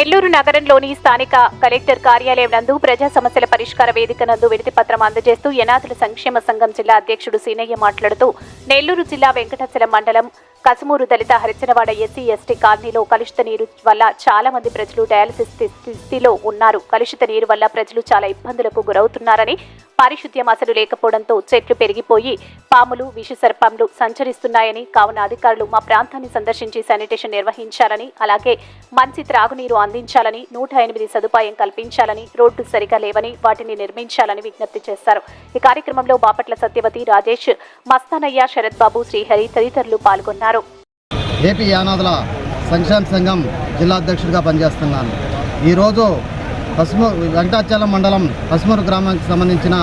నెల్లూరు నగరంలోని స్థానిక కలెక్టర్ కార్యాలయం నందు ప్రజా సమస్యల పరిష్కార వేదిక నందు వినతి పత్రం అందజేస్తూ యనాథుల సంక్షేమ సంఘం జిల్లా అధ్యక్షుడు సీనయ్య మాట్లాడుతూ నెల్లూరు జిల్లా వెంకటాచలం మండలం కసుమూరు దళిత హరిచనవాడ ఎస్సీ ఎస్టీ కాలనీలో కలుషిత నీరు వల్ల చాలా మంది ప్రజలు డయాలసిస్ స్థితిలో ఉన్నారు. కలుషిత నీరు వల్ల ప్రజలు చాలా ఇబ్బందులకు గురవుతున్నారని పారిశుద్ధ్యం అసలు లేకపోవడంతో చెట్లు పెరిగిపోయి పాములు విషసర్పంలు సంచరిస్తున్నాయని కావున అధికారులు మా ప్రాంతాన్ని సందర్శించి శానిటేషన్ నిర్వహించాలని అలాగే మంచి త్రాగునీరు అందించాలని నూట ఎనిమిది సదుపాయం కల్పించాలని రోడ్డు సరిగా లేవని వాటిని నిర్మించాలని విజ్ఞప్తి చేశారు. ఈ కార్యక్రమంలో బాపట్ల సత్యవతి రాజేష్ మస్తానయ్య శరత్ బాబు శ్రీహరి తదితరులు పాల్గొన్నారు. ఏపీ యానాదుల సంక్షేమ సంఘం జిల్లా అధ్యక్షుడిగా పనిచేస్తున్నాను. ఈరోజు పశ్చిమ వెంకటాచలం మండలం పసుమూరు గ్రామానికి సంబంధించిన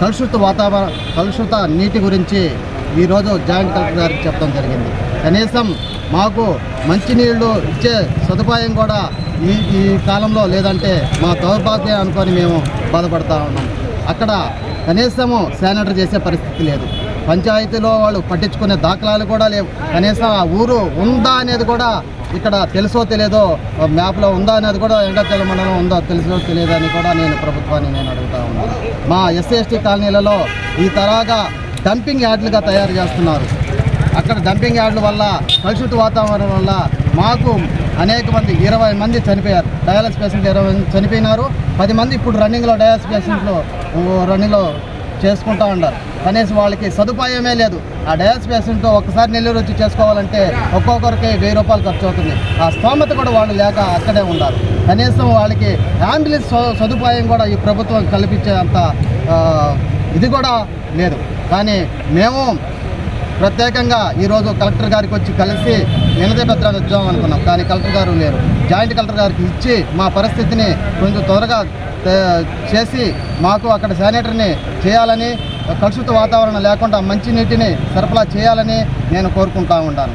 కలుషిత వాతావరణ కలుషిత నీటి గురించి ఈరోజు జాయింట్ కలెక్టర్ గారికి చెప్పడం జరిగింది. కనీసం మాకు మంచినీళ్ళు ఇచ్చే సదుపాయం కూడా ఈ ఈ కాలంలో లేదంటే మా దౌర్భాగ్యం అనుకొని మేము బాధపడతా ఉన్నాం. అక్కడ కనీసము శానిటర్ చేసే పరిస్థితి లేదు. పంచాయతీలో వాళ్ళు పట్టించుకునే దాఖలాలు కూడా లేవు. కనీసం ఆ ఊరు ఉందా అనేది కూడా ఇక్కడ తెలుసో తెలియదో మ్యాప్లో ఉందా అనేది కూడా ఎండాచల మండలం ఉందో తెలుసో తెలియదో అని కూడా నేను ప్రభుత్వాన్ని నేను అడుగుతా ఉన్నాను మా ఎస్సీ ఎస్టీ కాలనీలలో ఈ తరాగా డంపింగ్ యార్డ్లుగా తయారు చేస్తున్నారు. అక్కడ డంపింగ్ యార్డుల వల్ల కలుషిత వాతావరణం వల్ల మాకు అనేక మంది ఇరవై మంది చనిపోయారు. డయాలసిస్ పేషెంట్లు ఇరవై మంది చనిపోయినారు. పది మంది ఇప్పుడు రన్నింగ్లో డయాలసిస్ పేషెంట్లు రన్నింగ్లో చేసుకుంటా ఉన్నారు. కనీసం వాళ్ళకి సదుపాయమే లేదు. ఆ డయాస్ పేషెంట్ ఒక్కసారి నెల్లూరు వచ్చి చేసుకోవాలంటే ఒక్కొక్కరికి వెయ్యి రూపాయలు ఖర్చు అవుతుంది. ఆ స్తోమత కూడా వాళ్ళు లేక అక్కడే ఉన్నారు. కనీసం వాళ్ళకి అంబులెన్స్ సదుపాయం కూడా ఈ ప్రభుత్వం కల్పించే అంత ఇది కూడా లేదు. కానీ మేము ప్రత్యేకంగా ఈరోజు కలెక్టర్ గారికి వచ్చి కలిసి వినతి పత్రాన్ని ఇద్దాం అనుకున్నాం. కానీ కలెక్టర్ గారు లేరు. జాయింట్ కలెక్టర్ గారికి ఇచ్చి మా పరిస్థితిని కొంచెం త్వరగా చేసి మాకు అక్కడ శానిటరీని చేయాలని కలుషిత వాతావరణం లేకుండా మంచినీటిని సరఫరా చేయాలని నేను కోరుకుంటా ఉంటాను